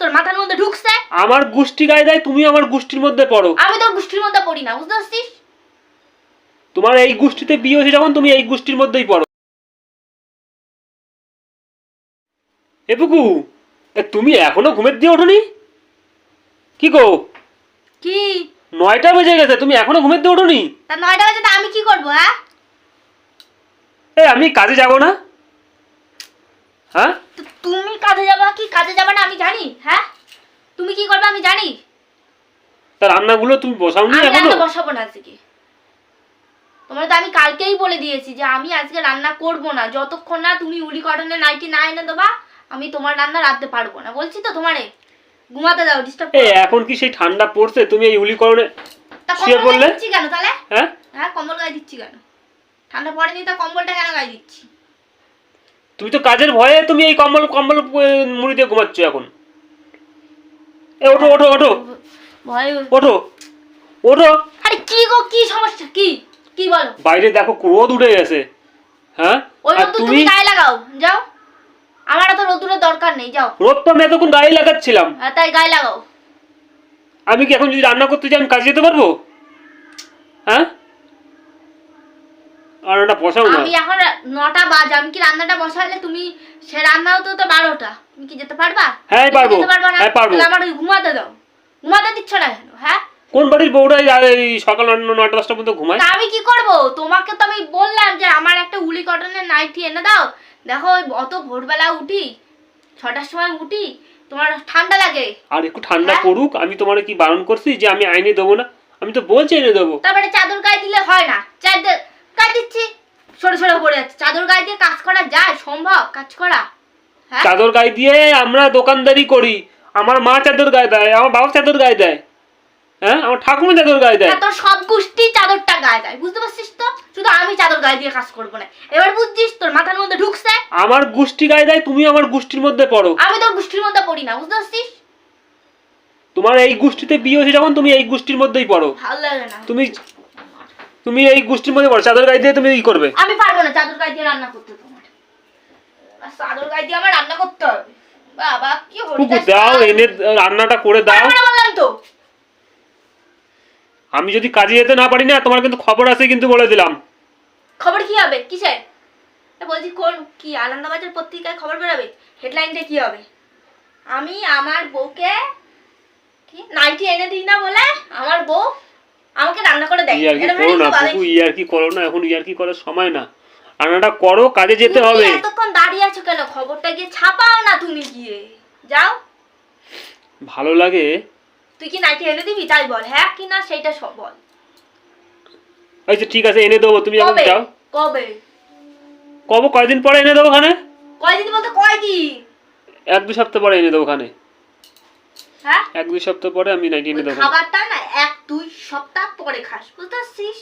তোর মাথার মধ্যে ঢুকছে? আমার গোষ্ঠী গায়ে দেয় তুমি আমার গোষ্ঠীর মধ্যে পড়ো। আমি তোর গোষ্ঠীর মধ্যে পড়ি না বুঝতে পারছিস? তোমার এই গোষ্ঠীতে বিয়ে হয়েছে যখন তুমি এই গোষ্ঠীর মধ্যেই পড়ো। এ পুকু তুমি এখনও ঘুমের দিয়ে ওঠোনি? কি গো? কি? নয়টা বেজে গেছে তুমি এখনও ঘুমের দিয়ে ওঠোনি? তা নয়টা বাজে তা আমি কি করব হ্যাঁ? এ আমি কাজে যাব না? হ্যাঁ? তুমি কাজে যাবা কি কাজে যাবা না আমি জানি হ্যাঁ? তুমি কি করবে আমি জানি। তা রান্নাগুলো তুমি বসাওনি আমি এখনও? রান্না বসাবো না আজকে। তোমার তো আমি কালকেই বলে দিয়েছি যে আমি আজকে রান্না করব না। যতক্ষণ না তুমি উলি কটনের নাইটি না এনে দেবা আমি তোমার রান্না রাখতে পারব না। বলছি তো তোমারে ঘুমাতে দাও ডিস্টার্ব এ এখন কি সেই ঠান্ডা পড়ছে? তুমি এই উলিকরণে তা শুয়ে পড়লে? দিচ্ছি কেন তাহলে? হ্যাঁ? হ্যাঁ কম্বল গায়ে দিচ্ছি কেন? ঠান্ডা পড়েনি তা কম্বলটা কেন গায়ে দিচ্ছি? তুমি তো কাজের ভয়ে তুমি এই কম্বল কম্বল মুড়ি দিয়ে ঘুমাচ্ছ এখন। এ ওঠো ওঠো ওঠো। ভয় ওঠো। ওঠো। আরে কি গো কি সমস্যা? কি? কি বলো? বাইরে দেখো রোদ উঠে গেছে। হ্যাঁ? ওই রোদ্দুর তুমি গায়ে লাগাও। যাও। আমার এত রোদ্দুরের দরকার নেই যাও। রোদ তো আমি এতক্ষণ গায়ে লাগাচ্ছিলাম। আর তাই গায়ে লাগাও। আমি কি এখন যদি রান্না করতে যাই আমি কাজে যেতে পারব? হ্যাঁ? ওটা বসাও না। আমি এখন নটা বাজে আমি কি রান্নাটা বসাইলে তুমি সে রান্না হতো তো বারোটা তুমি কি যেতে পারবা? হ্যাঁ, পারব। হ্যাঁ, পারব। আমার ঘুমাতে দাও। ঘুমাতে দিচ্ছ না কেন হ্যাঁ? কোন বাড়ির বউরা এই- এই সকাল ন- নটা দশটা পর্যন্ত ঘুমায়? আমি কি করব? তোমাকে তো আমি বললাম যে আমার একটা উলি কটনের নাইটি এনে দাও। দেখো অত ভোরবেলা উঠি ছটার সময় উঠি তোমার ঠান্ডা লাগে। আর একটু ঠান্ডা হ্যাঁ? পড়ুক আমি তোমার কি বারণ করছি যে আমি আইনে দেবো না? আমি তো বলছি এনে দেবো। তারপরে চাদর গায়ে দিলে হয় না। সরে পড়ে যাচ্ছে চাদর গায়ে দিয়ে কাজ করা যায়? সম্ভব? কাজ করা? হ্যাঁ? চাদর গায়ে দিয়ে আমরা দোকানদারি করি। আমার মা চাদর গায়ে দেয় আমার বাবা চাদর গায়ে দেয়। হ্যাঁ? আমার ঠাকুমা চাদর গায়ে দেয়। তোর সব গোষ্ঠী চাদরটা গায়ে দেয়। বুঝতে পারছিস তো? শুধু আমি চাদর গায়ে দিয়ে কাজ করব না। এবার বুঝছিস তোর মাথার মধ্যে ঢুকছে? আমার গোষ্ঠী গায়ে দেয় তুমি আমার গোষ্ঠীর মধ্যে পড়ো। আমি তোর গোষ্ঠীর মধ্যে পড়ি না বুঝতে পারছিস? তোমার এই গোষ্ঠীতে বিয়ে হয়েছে যখন তুমি এই গোষ্ঠীর মধ্যেই পড়ো। ভালো লাগে না। তুমি তুমি এই গোষ্ঠীর মধ্যে পড়ো চাদর গায়ে দিয়ে তুমি ই করবে। আমি পারব না চাদর গায়ে দিয়ে রান্না করতে তোমার। চাদর গায়ে দিয়ে আমার রান্না করতে হবে। বাবা কি টুকু দাও এনে রান্নাটা করে দাও। বললাম তো। আমি যদি কাজে যেতে না পারি না তোমার কিন্তু খবর আছে কিন্তু বলে দিলাম। খবর কি হবে? কিসে বলছি কোন কি আনন্দবাজার পত্রিকায় খবর বেরোবে? হেডলাইনটা কি হবে? আমি আমার বউকে কি নাইটি এনে দিই না বলে আমার বউ আমাকে রান্না করে দেয় ইয়ার কি করো না ইয়ার কি করো না এখন ইয়ার কি করার সময় না। রান্নাটা করো কাজে যেতে হবে। এতক্ষণ দাঁড়িয়ে আছো কেন? খবরটা গিয়ে ছাপাও না তুমি গিয়ে। যাও। ভালো লাগে। তুই কি নাইটি এনে দিবি? তাই বল। হ্যাঁ কি না সেইটা সব বল। আচ্ছা ঠিক আছে এনে দেবো। তুমি এখন কবে? যাও। কবে? কব কয়দিন পরে এনে দেবো ওখানে? কয়দিন বলতে কয়দিন? এক দু সপ্তাহ পরে এনে দেবো ওখানে। হ্যাঁ? এক দুই সপ্তাহ পরে আমি নাইটি এনে দেবো। খাবারটা না দুই সপ্তাহ পরে খাস বুঝতে পারছিস?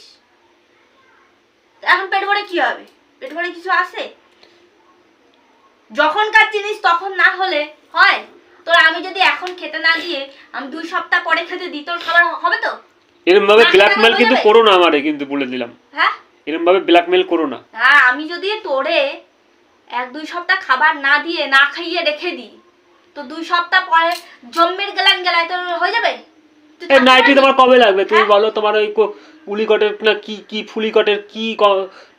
এখন পেট ভরে কি হবে? পেট ভরে কিছু আছে? যখনকার জিনিস তখন না হলে হয়। তোর আমি যদি এখন খেতে না দিয়ে আমি দুই সপ্তাহ পরে খেতে দিই তোর খাবার হবে তো? এরকম ভাবে ব্ল্যাকমেল কিন্তু করো না আমারে কিন্তু বলে দিলাম। হ্যাঁ? এরকম ভাবে ব্ল্যাকমেল করো না। হ্যাঁ আমি যদি তোরে এক দুই সপ্তাহ খাবার না দিয়ে না খাইয়ে রেখে দিই তো দুই সপ্তাহ পরে জম্মের গেলান গেলায় তোর হয়ে যাবে? নাইটি তোমার কবে লাগবে? তুমি হ্যাঁ? বলো তোমার ওই উলিকটের না কি কি ফুলিকটের কি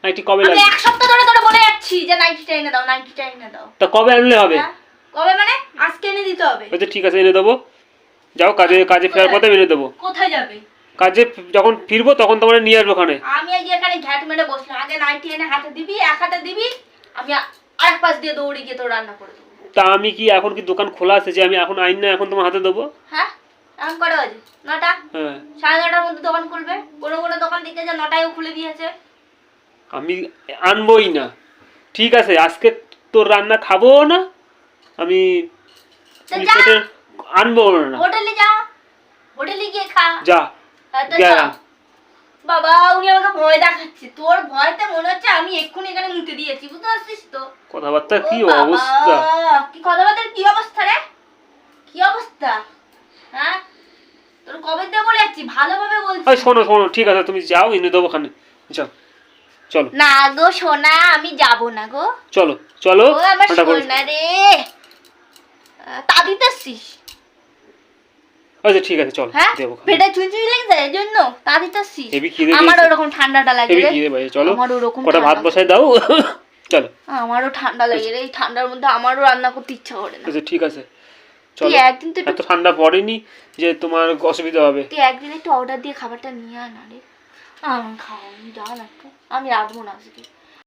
নাইটি কবে আমি লাগবে? এক সপ্তাহ ধরে তোরে বলে যাচ্ছি যে নাইনটি এনে দাও নাইনটি এনে দাও। তা কবে আনলে হবে? হ্যাঁ? কবে মানে? আজকে এনে দিতে হবে। আচ্ছা ঠিক আছে এনে দেবো। যাও কাজে কাজে ফেরার পথে এনে দেবো। কোথায় যাবে? কাজে যখন ফিরবো তখন তোমার নিয়ে আসব ওখানে। আমি যে এখানে ঘ্যাট মেরে বসলাম। আগে নাইনটি এনে হাতে দিবি এক হাতে দিবি আমি আ- আরেক পাশ দিয়ে দৌড়ে গিয়ে তোর রান্না করে দেবো। তা আমি কি এখন কি দোকান খোলা আছে যে আমি এখন আইন না এখন তোমার হাতে দেবো? হ্যাঁ? এখন কটা বাজে? নটা? হ্যাঁ। সাড়ে নটার মধ্যে দোকান খুলবে। কোনো কোনো দোকান দিকে যে নটায়ও খুলে দিয়েছে। আমি আনবই না। ঠিক আছে আজকে তোর রান্না খাব না? আমি আনব না। হোটেলে যা। হোটেলে গিয়ে খা। যা। হ্যাঁ, গেলাম। বাবা উনি আমাকে ভয় দেখাচ্ছে। তোর ভয়তে মনে হচ্ছে আমি এক্ষুনি এখানে মুতে দিয়েছি। বুঝতে পারছিস তো? কথাবার্তা কি অবস্থা? কি কথাবার্তার কি অবস্থা রে কি অবস্থা হ্যাঁ তোর কবে ভালোভাবে বলছি। ওই শোনো শোনো ঠিক আছে তুমি যাও এনে দেবো ওখানে। যাও চলো। না গো সোনা আমি যাব না গো। চলো চলো ও আমার সোনা রে। তা দিতেছিস আচ্ছা ঠিক আছে চল দেবো পেটে আমার ওরকম ঠান্ডাটা লাগে রে। চলো। আমার ওরকম কটা ভাত বসাই দাও। চলো। আমারও ঠান্ডা লাগে রে এই ঠান্ডার মধ্যে আমারও রান্না করতে ইচ্ছা করে না। আচ্ছা ঠিক আছে। চলো। একদিন তো এত ঠান্ডা পড়েনি যে তোমার অসুবিধা হবে। তুই একদিন একটু অর্ডার দিয়ে খাবারটা নিয়ে আয় না রে আমার খাওয়া না একটু। আমি রাখব না আজকে।